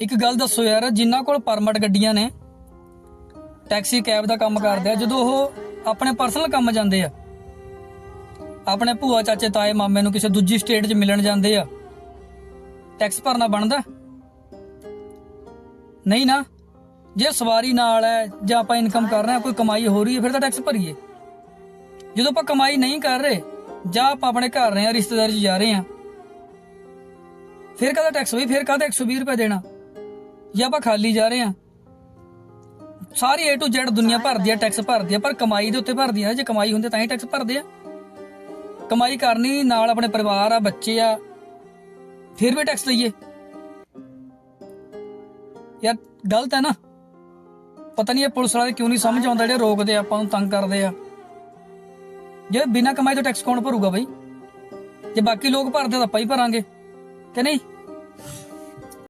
ਇੱਕ ਗੱਲ ਦੱਸੋ ਯਾਰ ਜਿਨ੍ਹਾਂ ਕੋਲ ਪਰਮਿਟ ਗੱਡੀਆਂ ਨੇ ਟੈਕਸੀ ਕੈਬ ਦਾ ਕੰਮ ਕਰਦੇ ਆ, ਜਦੋਂ ਉਹ ਆਪਣੇ ਪਰਸਨਲ ਕੰਮ ਜਾਂਦੇ ਆ, ਆਪਣੇ ਭੂਆ, ਚਾਚੇ, ਤਾਏ, ਮਾਮੇ ਨੂੰ ਕਿਸੇ ਦੂਜੀ ਸਟੇਟ 'ਚ ਮਿਲਣ ਜਾਂਦੇ ਆ ਟੈਕਸ ਭਰਨਾ ਬਣਦਾ? ਨਹੀਂ ਨਾ, ਜੇ ਸਵਾਰੀ ਨਾਲ ਹੈ, ਜਾਂ ਆਪਾਂ ਇਨਕਮ ਕਰ ਰਹੇ ਹਾਂ, ਕੋਈ ਕਮਾਈ ਹੋ ਰਹੀ ਹੈ, ਫਿਰ ਤਾਂ ਟੈਕਸ ਭਰੀਏ। ਜਦੋਂ ਆਪਾਂ ਕਮਾਈ ਨਹੀਂ ਕਰ ਰਹੇ, ਜਾਂ ਆਪਾਂ ਆਪਣੇ ਘਰ ਰਹੇ ਹਾਂ ਰਿਸ਼ਤੇਦਾਰੀ 'ਚ ਜਾ ਰਹੇ ਹਾਂ, ਫਿਰ ਕਾਹਦਾ ਟੈਕਸ ਹੋਈ ਫਿਰ ਕਦਾ 120 ਰੁਪਏ ਦੇਣਾ? ਜਾਂ ਆਪਾਂ ਖਾਲੀ ਜਾ ਰਹੇ ਹਾਂ। ਸਾਰੀ A to Z ਦੁਨੀਆ ਭਰਦੀ ਆ ਟੈਕਸ ਭਰਦੀ ਆ ਪਰ ਕਮਾਈ ਦੇ ਉੱਤੇ ਭਰਦੀ ਆ। ਜੇ ਕਮਾਈ ਹੁੰਦੀ ਤਾਂ ਹੀ ਟੈਕਸ ਭਰਦੇ ਆ। ਕਮਾਈ ਕਰਨੀ ਨਾਲ ਆਪਣੇ ਪਰਿਵਾਰ ਆ ਬੱਚੇ ਆ ਫਿਰ ਵੀ ਟੈਕਸ ਲਈਏ। ਯਾਰ ਗਲਤ ਹੈ ਨਾ। ਪਤਾ ਨਹੀਂ ਇਹ ਪੁਲਿਸ ਵਾਲੇ ਕਿਉਂ ਨਹੀਂ ਸਮਝ ਆਉਂਦਾ ਜਿਹੜੇ ਰੋਕਦੇ ਆ ਆਪਾਂ ਨੂੰ ਤੰਗ ਕਰਦੇ ਆ। ਜੇ ਬਿਨਾਂ ਕਮਾਈ ਤੋਂ ਟੈਕਸ ਕੌਣ ਭਰੂਗਾ ਬਈ? ਜੇ ਬਾਕੀ ਲੋਕ ਭਰਦੇ ਤਾਂ ਆਪਾਂ ਹੀ ਭਰਾਂਗੇ ਕਿ ਨਹੀਂ?